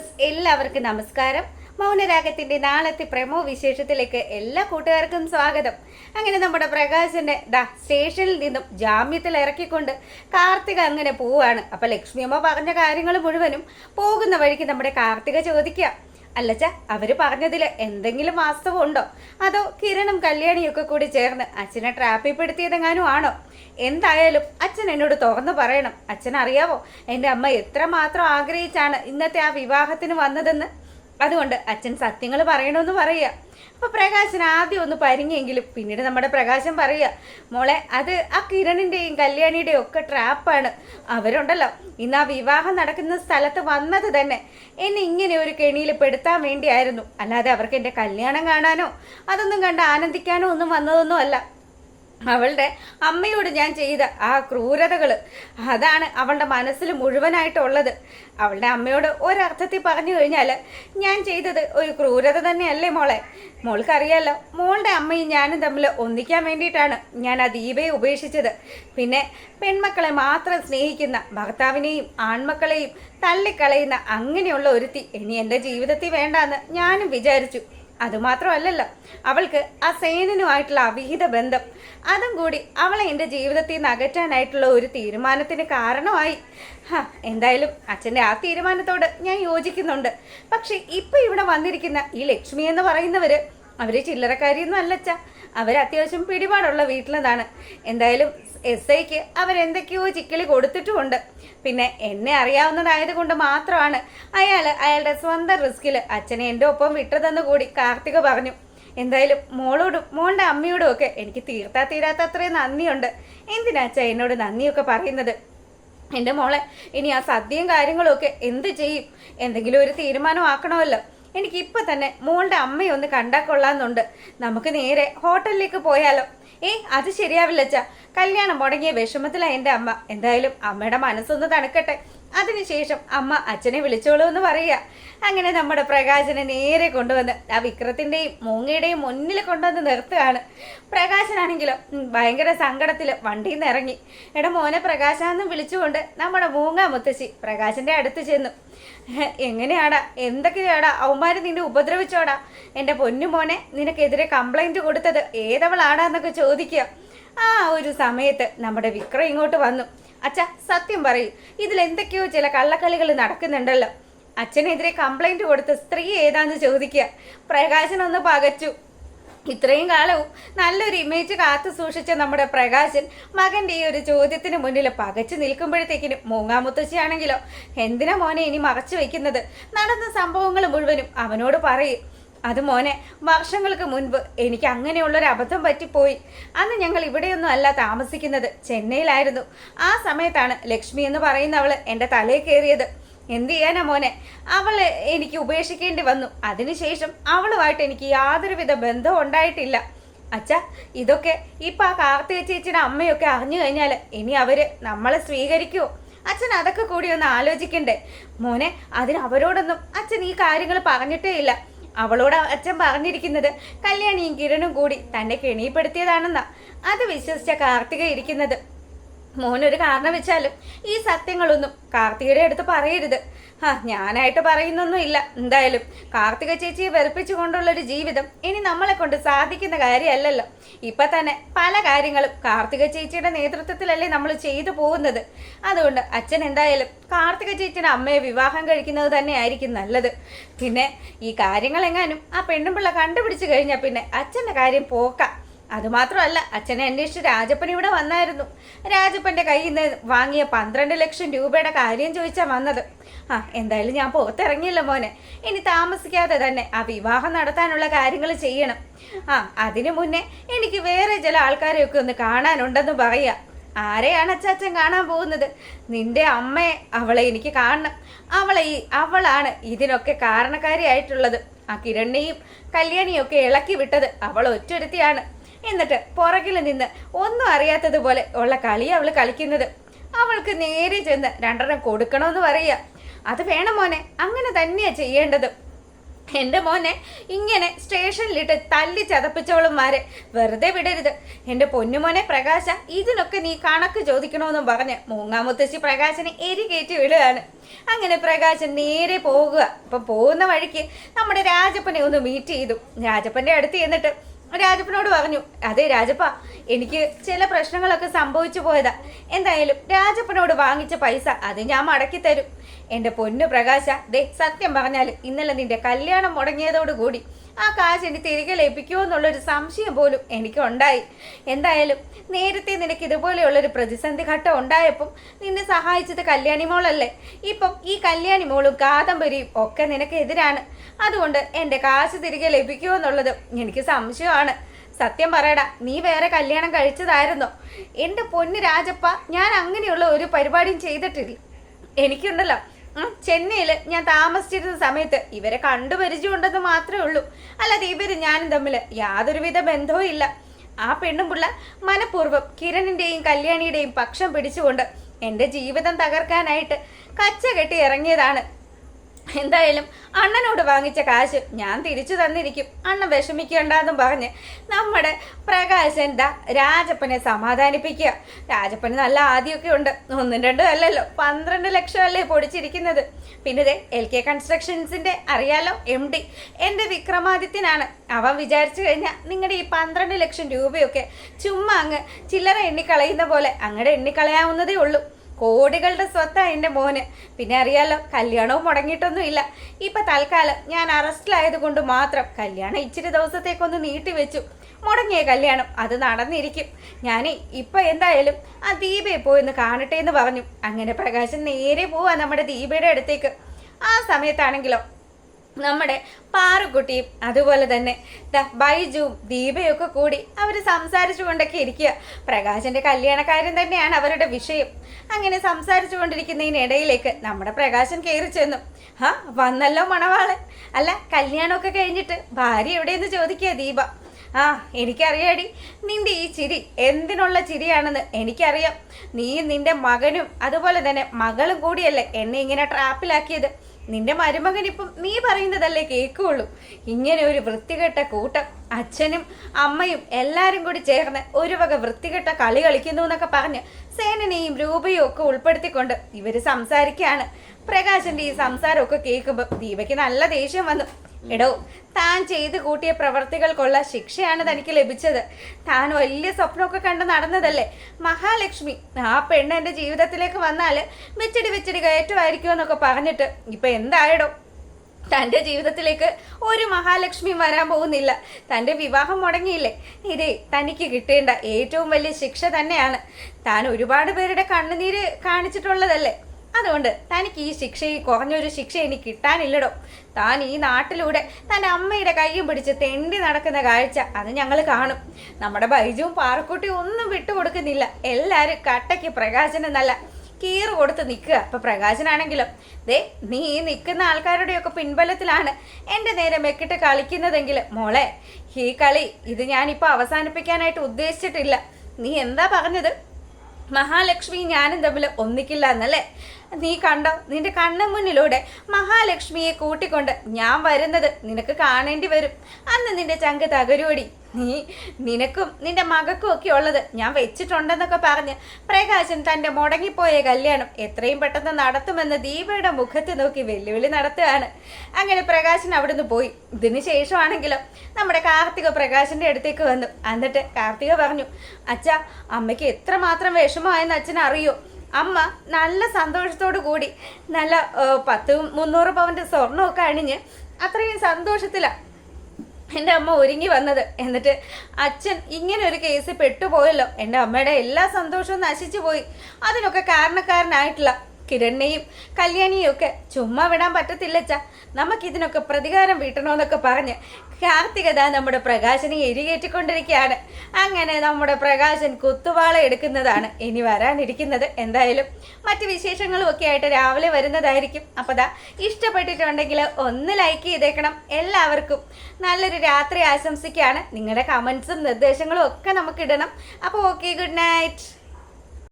Viewers എല്ലാവർക്കും നമസ്കാരം. മൗനരാഗത്തിന്റെ നാളത്തെ പ്രമോ വിശേഷത്തിലേക്ക് എല്ലാ കൂട്ടുകാർക്കും സ്വാഗതം. അങ്ങനെ നമ്മുടെ പ്രകാശന്റെ ദാ സ്റ്റേഷനിൽ നിന്നും ജാമ്യത്തിൽ ഇറക്കിക്കൊണ്ട് കാർത്തിക അങ്ങനെ പോവാണ്. അപ്പൊ ലക്ഷ്മിയമ്മ പറഞ്ഞ കാര്യങ്ങൾ മുഴുവനും പോകുന്ന വഴിക്ക് നമ്മുടെ കാർത്തിക ചോദിക്കുക അല്ലച്ച അവർ പറഞ്ഞതിൽ എന്തെങ്കിലും വാസ്തവമുണ്ടോ? അതോ കിരണും കല്യാണിയൊക്കെ കൂടി ചേർന്ന് അച്ഛനെ ട്രാപ്പിൽ പെടുത്തിയതെങ്ങാനും ആണോ? എന്തായാലും അച്ഛൻ എന്നോട് തുറന്നു പറയണം. അച്ഛൻ അറിയാവോ എന്റെ അമ്മ എത്രമാത്രം ആഗ്രഹിച്ചാണ് ഇന്നത്തെ ആ വിവാഹത്തിന് വന്നതെന്ന്? അതുകൊണ്ട് അച്ഛൻ സത്യങ്ങൾ പറയണമെന്ന് പറയുക. അപ്പൊ പ്രകാശൻ ആദ്യം ഒന്ന് പരിങ്ങിയെങ്കിലും പിന്നീട് നമ്മുടെ പ്രകാശൻ പറയുക മോളെ അത് ആ കിരണിന്റെയും കല്യാണിയുടെയും ഒക്കെ ട്രാപ്പാണ്. അവരുണ്ടല്ലോ. ഇന്ന് ആ വിവാഹം നടക്കുന്ന സ്ഥലത്ത് വന്നത് തന്നെ. എന്നെ ഇങ്ങനെ ഒരു കെണിയിൽ പെടുത്താൻ വേണ്ടിയായിരുന്നു. അല്ലാതെ അവർക്ക് എന്റെ കല്യാണം കാണാനോ അതൊന്നും കണ്ട് ആനന്ദിക്കാനോ ഒന്നും വന്നതൊന്നും അല്ല. അവളുടെ അമ്മയോട് ഞാൻ ചെയ്ത ആ ക്രൂരതകൾ അതാണ് അവളുടെ മനസ്സിൽ മുഴുവനായിട്ടുള്ളത്. അവളുടെ അമ്മയോട് ഒരർത്ഥത്തിൽ പറഞ്ഞു കഴിഞ്ഞാൽ ഞാൻ ചെയ്തത് ഒരു ക്രൂരത തന്നെയല്ലേ മോളെ. മോൾക്കറിയാലോ മോളുടെ അമ്മയും ഞാനും തമ്മിൽ ഒന്നിക്കാൻ വേണ്ടിയിട്ടാണ് ഞാൻ ആ ദീപയെ ഉപേക്ഷിച്ചത്. പിന്നെ പെൺമക്കളെ മാത്രം സ്നേഹിക്കുന്ന ഭർത്താവിനെയും ആൺമക്കളെയും തള്ളിക്കളയുന്ന അങ്ങനെയുള്ള ഒരുത്തി ഇനി എന്റെ ജീവിതത്തിൽ വേണ്ടാന്ന് ഞാനും വിചാരിച്ചു. അതുമാത്രമല്ലല്ലോ. അവൾക്ക് ആ സേനനുമായിട്ടുള്ള അവിഹിത ബന്ധം. അതും കൂടി അവളെ എന്റെ ജീവിതത്തിൽ നിന്ന് അകറ്റാനായിട്ടുള്ള ഒരു തീരുമാനത്തിന് കാരണമായി. ഹാ എന്തായാലും അച്ഛന്റെ ആ തീരുമാനത്തോട് ഞാൻ യോജിക്കുന്നുണ്ട്. പക്ഷേ ഇപ്പം ഇവിടെ വന്നിരിക്കുന്ന ഈ ലക്ഷ്മി എന്ന് പറയുന്നവർ അവർ ചില്ലറക്കാരിയൊന്നും അല്ലച്ച. അവർ അത്യാവശ്യം പിടിപാടുള്ള വീട്ടിലതാണ്. എന്തായാലും എസ് ഐക്ക് അവരെന്തൊക്കെയോ ചിക്കിളി കൊടുത്തിട്ടുമുണ്ട്. പിന്നെ എന്നെ അറിയാവുന്നതായത് കൊണ്ട് മാത്രമാണ് അയാൾ അയാളുടെ സ്വന്തം റിസ്കിൽ അച്ഛനെ എന്റെ ഒപ്പം വിട്ടതെന്ന് കൂടി കാർത്തിക പറഞ്ഞു. എന്തായാലും മോളോടും മോളുടെ അമ്മയോടും ഒക്കെ എനിക്ക് തീർത്താ തീരാത്ത അത്രയും നന്ദിയുണ്ട്. എന്തിനാ അച്ഛ എന്നോട് നന്ദിയൊക്കെ പറയുന്നത്? എന്റെ മോളെ ഇനി ആ സദ്യയും കാര്യങ്ങളും ഒക്കെ എന്ത് ചെയ്യും? എന്തെങ്കിലും ഒരു തീരുമാനമാക്കണമല്ലോ. എനിക്ക് ഇപ്പൊ തന്നെ മോളുടെ അമ്മയൊന്ന് കണ്ടാൽ കൊള്ളാമെന്നുണ്ട്. നമുക്ക് നേരെ ഹോട്ടലിലേക്ക് പോയാലോ? ഏയ് അത് ശരിയാവില്ല അച്ഛാ കല്യാണം മുടങ്ങിയ വിഷമത്തിലാണ് എന്റെ അമ്മ. എന്തായാലും അമ്മയുടെ മനസ്സൊന്ന് തണുക്കട്ടെ. അതിനുശേഷം അമ്മ അച്ഛനെ വിളിച്ചോളൂ എന്ന് പറയുക. അങ്ങനെ നമ്മുടെ പ്രകാശനെ നേരെ കൊണ്ടുവന്ന് ആ വിക്രത്തിന്റെയും മൂങ്ങയുടെയും മുന്നിൽ കൊണ്ടുവന്ന് നിർത്തുകയാണ്. പ്രകാശനാണെങ്കിലോ ഭയങ്കര സങ്കടത്തിൽ വണ്ടിയിൽ നിന്ന് ഇറങ്ങി. എടാ മോനെ പ്രകാശാന്നും വിളിച്ചുകൊണ്ട് നമ്മുടെ മൂങ്ങ മുത്തശ്ശി പ്രകാശന്റെ അടുത്ത് ചെന്നു. എങ്ങനെയാടാ? എന്തൊക്കെയാടാ? അവന്മാര് നിന്നെ ഉപദ്രവിച്ചോടാ? എന്റെ പൊന്നു മോനെ നിനക്കെതിരെ കംപ്ലൈന്റ് കൊടുത്തത് ഏതവളാടാന്നൊക്കെ ചോദിക്കുക. ആ ഒരു സമയത്ത് നമ്മുടെ വിക്രം ഇങ്ങോട്ട് വന്നു. അച്ഛ സത്യം പറയൂ. ഇതിൽ എന്തൊക്കെയോ ചില കള്ളക്കളികൾ നടക്കുന്നുണ്ടല്ലോ. അച്ഛനെതിരെ കംപ്ലൈന്റ് കൊടുത്ത സ്ത്രീ ഏതാന്ന് ചോദിക്കുക പ്രകാശൻ ഒന്ന് പകച്ചു. ഇത്രയും കാലവും നല്ലൊരു ഇമേജ് കാത്തു സൂക്ഷിച്ച നമ്മുടെ പ്രകാശൻ മകന്റെ ഈ ഒരു ചോദ്യത്തിന് മുന്നിൽ പകച്ചു നിൽക്കുമ്പോഴത്തേക്കിനും മൂങ്ങാമുത്തശ്ശിയാണെങ്കിലോ എന്തിനാ മോനെ ഇനി മറച്ചു വെക്കുന്നത്? നടന്ന സംഭവങ്ങൾ മുഴുവനും അവനോട് പറയും. അത് മോനെ വർഷങ്ങൾക്ക് മുൻപ് എനിക്ക് അങ്ങനെയുള്ളൊരു അബദ്ധം പറ്റിപ്പോയി. അന്ന് ഞങ്ങൾ ഇവിടെയൊന്നും അല്ല താമസിക്കുന്നത്. ചെന്നൈയിലായിരുന്നു. ആ സമയത്താണ് ലക്ഷ്മി എന്ന് പറയുന്നവൾ എന്റെ തലയിൽ കയറിയത്. എന്ത് ചെയ്യാനാ മോനെ? അവൾ എനിക്ക് ഉപേക്ഷിക്കേണ്ടി വന്നു. അതിനുശേഷം അവളുമായിട്ട് എനിക്ക് യാതൊരുവിധ ബന്ധവും ഉണ്ടായിട്ടില്ല. അച്ഛ ഇതൊക്കെ ഇപ്പം ആ കാർത്തിക ചേച്ചിയുടെ അമ്മയൊക്കെ അറിഞ്ഞു കഴിഞ്ഞാൽ ഇനി അവർ നമ്മളെ സ്വീകരിക്കുമോ അച്ഛൻ അതൊക്കെ കൂടി ഒന്ന് ആലോചിക്കണ്ടേ? മോനെ അതിന് അവരോടൊന്നും അച്ഛൻ ഈ കാര്യങ്ങൾ പറഞ്ഞിട്ടേ ഇല്ല. അവളോട് അച്ഛൻ പറഞ്ഞിരിക്കുന്നത് കല്യാണിയും കിരണും കൂടി തന്നെ കെണിപ്പെടുത്തിയതാണെന്നാ അത് വിശ്വസിച്ച കാർത്തിക ഇരിക്കുന്നത് മോനൊരു കാരണം വെച്ചാലും ഈ സത്യങ്ങളൊന്നും കാർത്തികയുടെ അടുത്ത് പറയരുത്. ആ ഞാനായിട്ട് പറയുന്നൊന്നും ഇല്ല എന്തായാലും കാർത്തിക ചേച്ചിയെ വെറുപ്പിച്ചുകൊണ്ടുള്ള ഒരു ജീവിതം ഇനി നമ്മളെ കൊണ്ട് സാധിക്കുന്ന കാര്യമല്ലല്ലോ. ഇപ്പൊ തന്നെ പല കാര്യങ്ങളും കാർത്തിക ചേച്ചിയുടെ നേതൃത്വത്തിലല്ലേ നമ്മൾ ചെയ്തു പോകുന്നത്. അതുകൊണ്ട് അച്ഛൻ എന്തായാലും കാർത്തിക ചേച്ചിയുടെ അമ്മയെ വിവാഹം കഴിക്കുന്നത് തന്നെയായിരിക്കും നല്ലത്. പിന്നെ ഈ കാര്യങ്ങളെങ്ങാനും ആ പെണ്ണുമ്പിള്ള കണ്ടുപിടിച്ചു കഴിഞ്ഞാൽ പിന്നെ അച്ഛന്റെ കാര്യം പോക്കാം. അതുമാത്രമല്ല അച്ഛനെ അന്വേഷിച്ച് രാജപ്പൻ ഇവിടെ വന്നായിരുന്നു. രാജപ്പന്റെ കയ്യിൽ നിന്ന് വാങ്ങിയ പന്ത്രണ്ട് ലക്ഷം രൂപയുടെ കാര്യം ചോദിച്ചാൽ വന്നത്. ആ എന്തായാലും ഞാൻ പുറത്തിറങ്ങിയില്ല മോനെ. ഇനി താമസിക്കാതെ തന്നെ ആ വിവാഹം നടത്താനുള്ള കാര്യങ്ങൾ ചെയ്യണം. ആ അതിനു മുന്നേ എനിക്ക് വേറെ ചില ആൾക്കാരെയൊക്കെ ഒന്ന് കാണാനുണ്ടെന്ന് പറയുക ആരെയാണ് അച്ചാച്ചൻ കാണാൻ പോകുന്നത്? നിന്റെ അമ്മയെ അവളെ എനിക്ക് കാണണം. അവളെ ഈ അവളാണ് ഇതിനൊക്കെ കാരണക്കാരിയായിട്ടുള്ളത്. ആ കിരണ്ണിയും കല്യാണിയും ഒക്കെ ഇളക്കി വിട്ടത് അവൾ ഒറ്റൊരുത്തിയാണ്. എന്നിട്ട് പുറകിൽ നിന്ന് ഒന്നും അറിയാത്തതുപോലെ ഉള്ള കളി അവൾ കളിക്കുന്നത്. അവൾക്ക് നേരെ ചെന്ന് രണ്ടെണ്ണം കൊടുക്കണമെന്ന് പറയുക. അത് വേണം മോനെ അങ്ങനെ തന്നെയാ ചെയ്യേണ്ടത്. എന്റെ മോനെ ഇങ്ങനെ സ്റ്റേഷനിലിട്ട് തല്ലി ചതപ്പിച്ചോളുമാരെ വെറുതെ വിടരുത്. എന്റെ പൊന്നുമോനെ പ്രകാശ ഇതിനൊക്കെ നീ കണക്ക് ചോദിക്കണമെന്നും പറഞ്ഞ് മൂങ്ങാമുത്തശ്ശി പ്രകാശനെ എരി കയറ്റി വിടുകയാണ്. അങ്ങനെ പ്രകാശൻ നേരെ പോകുക അപ്പം പോകുന്ന വഴിക്ക് നമ്മുടെ രാജപ്പനെ ഒന്ന് മീറ്റ് ചെയ്തു. രാജപ്പന്റെ അടുത്ത് ചെന്നിട്ട് രാജപ്പനോട് പറഞ്ഞു അതെ രാജപ്പ എനിക്ക് ചില പ്രശ്നങ്ങളൊക്കെ സംഭവിച്ചു പോയതാ. എന്തായാലും രാജപ്പനോട് വാങ്ങിച്ച പൈസ അത് ഞാൻ മടക്കി തരും. എന്റെ പൊന്നു പ്രകാശ ദേ സത്യം പറഞ്ഞാൽ ഇന്നലെ നിന്റെ കല്യാണം മുടങ്ങിയതോടുകൂടി ആ കാശ് എനിക്ക് തിരികെ ലഭിക്കുമോ എന്നുള്ളൊരു സംശയം പോലും എനിക്കുണ്ടായി. എന്തായാലും നേരത്തെ നിനക്ക് ഇതുപോലെയുള്ളൊരു പ്രതിസന്ധി ഘട്ടം ഉണ്ടായപ്പം നിന്നെ സഹായിച്ചത് കല്യാണി മോളല്ലേ. ഇപ്പം ഈ കല്യാണി മോളും കാദംബരിയും ഒക്കെ നിനക്ക് എതിരാണ് അതുകൊണ്ട് എന്റെ കാശ് തിരികെ ലഭിക്കുമോ എന്നുള്ളത് എനിക്ക് സംശയമാണ്. സത്യം പറയടാ നീ വേറെ കല്യാണം കഴിച്ചതായിരുന്നോ? എന്റെ പൊന്ന് രാജപ്പ ഞാൻ അങ്ങനെയുള്ള ഒരു പരിപാടിയും ചെയ്തിട്ടില്ല. എനിക്കുണ്ടല്ലോ ചെന്നൈയിൽ ഞാൻ താമസിച്ചിരുന്ന സമയത്ത് ഇവരെ കണ്ടു പരിചയമുണ്ടെന്ന് മാത്രമേ ഉള്ളൂ. അല്ലാതെ ഇവർ ഞാനും തമ്മിൽ യാതൊരുവിധ ബന്ധവും ഇല്ല. ആ പെണ്ണും പിള്ള മനഃപൂർവം കിരണിന്റെയും കല്യാണിയുടെയും പക്ഷം പിടിച്ചുകൊണ്ട് എന്റെ ജീവിതം തകർക്കാനായിട്ട് കച്ച കെട്ടി ഇറങ്ങിയതാണ്. എന്തായാലും അണ്ണനോട് വാങ്ങിച്ച കാശ് ഞാൻ തിരിച്ചു തന്നിരിക്കും. അണ്ണൻ വിഷമിക്കണ്ടെന്നും പറഞ്ഞ് നമ്മുടെ പ്രകാശൻ എന്താ രാജപ്പനെ സമാധാനിപ്പിക്കുക. രാജപ്പന് നല്ല ആദ്യമൊക്കെ ഉണ്ട്. ഒന്നും രണ്ടും അല്ലല്ലോ. പന്ത്രണ്ട് ലക്ഷം അല്ലേ പൊടിച്ചിരിക്കുന്നത്. പിന്നെ ദേ എൽ കെ കൺസ്ട്രക്ഷൻസിന്റെ അറിയാലോ എം ഡി എന്റെ വിക്രമാദിത്യനാണ്. അവൻ വിചാരിച്ചു കഴിഞ്ഞാൽ നിങ്ങളുടെ ഈ പന്ത്രണ്ട് ലക്ഷം രൂപയൊക്കെ ചുമ്മാ അങ്ങ് ചില്ലറ എണ്ണിക്കളയുന്ന പോലെ അങ്ങടെ എണ്ണിക്കളയാവുന്നതേ ഉള്ളൂ. കോടികളുടെ സ്വത്താ എന്റെ മോന്. പിന്നെ അറിയാലോ കല്യാണവും മുടങ്ങിയിട്ടൊന്നും ഇല്ല ഇപ്പൊ തൽക്കാലം ഞാൻ അറസ്റ്റിലായത് കൊണ്ട് മാത്രം കല്യാണം ഇച്ചിരി ദിവസത്തേക്കൊന്ന് നീട്ടിവെച്ചു മുടങ്ങിയ കല്യാണം അത് നടന്നിരിക്കും. ഞാൻ ഇപ്പൊ എന്തായാലും ആ ദീപയെ പോയി കാണട്ടെ എന്ന് പറഞ്ഞു. അങ്ങനെ പ്രകാശം നേരെ പോവാ നമ്മുടെ ദീപയുടെ അടുത്തേക്ക്. ആ സമയത്താണെങ്കിലോ നമ്മുടെ പാറുക്കുട്ടിയും അതുപോലെ തന്നെ. ബൈജുവും ദീപയും ഒക്കെ കൂടി അവർ സംസാരിച്ചു കൊണ്ടൊക്കെ ഇരിക്കുക. പ്രകാശന്റെ കല്യാണക്കാരൻ തന്നെയാണ് അവരുടെ വിഷയം. അങ്ങനെ സംസാരിച്ചു കൊണ്ടിരിക്കുന്നതിനിടയിലേക്ക് നമ്മുടെ പ്രകാശൻ കയറി ചെന്നു. ആ വന്നല്ലോ മണവാളൻ. അല്ല കല്യാണമൊക്കെ കഴിഞ്ഞിട്ട് ഭാര്യ എവിടെയെന്ന് ചോദിക്കുക ദീപ. ആ എനിക്കറിയാടി. നിന്റെ ഈ ചിരി എന്തിനുള്ള ചിരിയാണെന്ന് എനിക്കറിയാം. നീ നിന്റെ മകനും അതുപോലെ തന്നെ മകളും കൂടിയല്ലേ എന്നെ ഇങ്ങനെ ട്രാപ്പിലാക്കിയത്. നിന്റെ മരുമകൻ ഇപ്പം നീ പറയുന്നതല്ലേ കേൾക്കുള്ളൂ ഇങ്ങനെ ഒരു വൃത്തികെട്ട കൂട്ടം അച്ഛനും അമ്മയും എല്ലാവരും കൂടി ചേർന്ന് ഒരു വക വൃത്തികെട്ട കളി കളിക്കുന്നു എന്നൊക്കെ പറഞ്ഞ് സേനനെയും രൂപയും ഒക്കെ ഉൾപ്പെടുത്തിക്കൊണ്ട് ഇവർ സംസാരിക്കുകയാണ്. പ്രകാശന്റെ ഈ സംസാരമൊക്കെ കേൾക്കുമ്പോൾ ദീപയ്ക്ക് നല്ല ദേഷ്യം വന്നു. എടോ താൻ ചെയ്തു കൂട്ടിയ പ്രവർത്തികൾക്കുള്ള ശിക്ഷയാണ് തനിക്ക് ലഭിച്ചത്. താൻ വലിയ സ്വപ്നമൊക്കെ കണ്ട് നടന്നതല്ലേ? മഹാലക്ഷ്മി ആ പെണ്ണ് എന്റെ ജീവിതത്തിലേക്ക് വന്നാൽ വെച്ചടി വെച്ചടി കയറ്റുമായിരിക്കും എന്നൊക്കെ പറഞ്ഞിട്ട് ഇപ്പൊ എന്തായടോ? തന്റെ ജീവിതത്തിലേക്ക് ഒരു മഹാലക്ഷ്മി വരാൻ പോകുന്നില്ല. തന്റെ വിവാഹം മുടങ്ങിയില്ലേ? ഇതേ തനിക്ക് കിട്ടേണ്ട ഏറ്റവും വലിയ ശിക്ഷ തന്നെയാണ്. താൻ ഒരുപാട് പേരുടെ കണ്ണുനീര് കാണിച്ചിട്ടുള്ളതല്ലേ? അതുകൊണ്ട് തനിക്ക് ഈ ശിക്ഷ ഈ കുറഞ്ഞൊരു ശിക്ഷ ഇനി കിട്ടാനില്ലടോ. താൻ ഈ നാട്ടിലൂടെ തന്റെ അമ്മയുടെ കൈയും പിടിച്ച് തെണ്ടി നടക്കുന്ന കാഴ്ച അത് ഞങ്ങൾ കാണും. നമ്മുടെ ബൈജുവും പാറക്കുട്ടിയും ഒന്നും വിട്ടുകൊടുക്കുന്നില്ല. എല്ലാവരും കട്ടയ്ക്ക് പ്രകാശനം നല്ല കീറ് കൊടുത്ത് നിൽക്കുക. അപ്പൊ പ്രകാശനാണെങ്കിലും? ദേ നീ ഈ നിൽക്കുന്ന ആൾക്കാരുടെയൊക്കെ പിൻബലത്തിലാണ് എന്റെ നേരെ മെക്കിട്ട് കളിക്കുന്നതെങ്കിൽ മോളെ ഈ കളി ഇത് ഞാനിപ്പോൾ അവസാനിപ്പിക്കാനായിട്ട് ഉദ്ദേശിച്ചിട്ടില്ല. നീ എന്താ പറഞ്ഞത്? മഹാലക്ഷ്മി ഞാനും തമ്മിൽ ഒന്നിക്കില്ല എന്നല്ലേ? നീ കണ്ടോ നിന്റെ കണ്ണു മുന്നിലൂടെ മഹാലക്ഷ്മിയെ കൂട്ടിക്കൊണ്ട് ഞാൻ വരുന്നത് നിനക്ക് കാണേണ്ടി വരും. അന്ന് നിന്റെ ചങ്ക് തകരൂടി നീ നിനക്കും നിന്റെ മകക്കും ഒക്കെ ഉള്ളത് ഞാൻ വെച്ചിട്ടുണ്ടെന്നൊക്കെ പറഞ്ഞ് പ്രകാശൻ തന്റെ മുടങ്ങിപ്പോയ കല്യാണം എത്രയും പെട്ടെന്ന് നടത്തുമെന്ന് ദീപയുടെ മുഖത്ത് നോക്കി വെല്ലുവിളി നടത്തുകയാണ്. അങ്ങനെ പ്രകാശൻ അവിടുന്ന് പോയി. ഇതിന് ശേഷമാണെങ്കിലും നമ്മുടെ കാർത്തിക പ്രകാശന്റെ അടുത്തേക്ക് വന്നു. എന്നിട്ട് കാർത്തിക പറഞ്ഞു അച്ഛ അമ്മയ്ക്ക് എത്രമാത്രം വിഷമമായെന്ന് അച്ഛൻ അറിയോ അമ്മ നല്ല സന്തോഷത്തോടു കൂടി നല്ല പത്ത് മുന്നൂറ് പവന്റെ സ്വർണമൊക്കെ അണിഞ്ഞ് അത്രയും സന്തോഷത്തിലാണ് എന്റെ അമ്മ ഒരുങ്ങി വന്നത്. എന്നിട്ട് അച്ഛൻ ഇങ്ങനെ ഒരു കേസ് പെട്ടുപോയല്ലോ. എന്റെ അമ്മയുടെ എല്ലാ സന്തോഷവും നശിച്ചു പോയി. അതിനൊക്കെ കാരണക്കാരനായിട്ടുള്ള കിരണിനെയും കല്യാണിയും ഒക്കെ ചുമ്മാ വിടാൻ പറ്റത്തില്ലച്ച. നമുക്കിതിനൊക്കെ പ്രതികാരം വീട്ടണമെന്നൊക്കെ പറഞ്ഞ് കാർത്തികത നമ്മുടെ പ്രകാശനെ എരികേറ്റിക്കൊണ്ടിരിക്കുകയാണ്. അങ്ങനെ നമ്മുടെ പ്രകാശൻ കുത്തുവാള എടുക്കുന്നതാണ് ഇനി വരാനിരിക്കുന്നത് എന്തായാലും. മറ്റ് വിശേഷങ്ങളും ഒക്കെ ആയിട്ട് രാവിലെ വരുന്നതായിരിക്കും. അപ്പോൾ ദാ ഇഷ്ടപ്പെട്ടിട്ടുണ്ടെങ്കിൽ ഒന്ന് ലൈക്ക് ചെയ്തേക്കണം എല്ലാവർക്കും. നല്ലൊരു രാത്രി ആശംസിക്കുകയാണ്. നിങ്ങളുടെ കമൻസും നിർദ്ദേശങ്ങളും ഒക്കെ നമുക്കിടണം. അപ്പോൾ ഓക്കെ ഗുഡ് നൈറ്റ്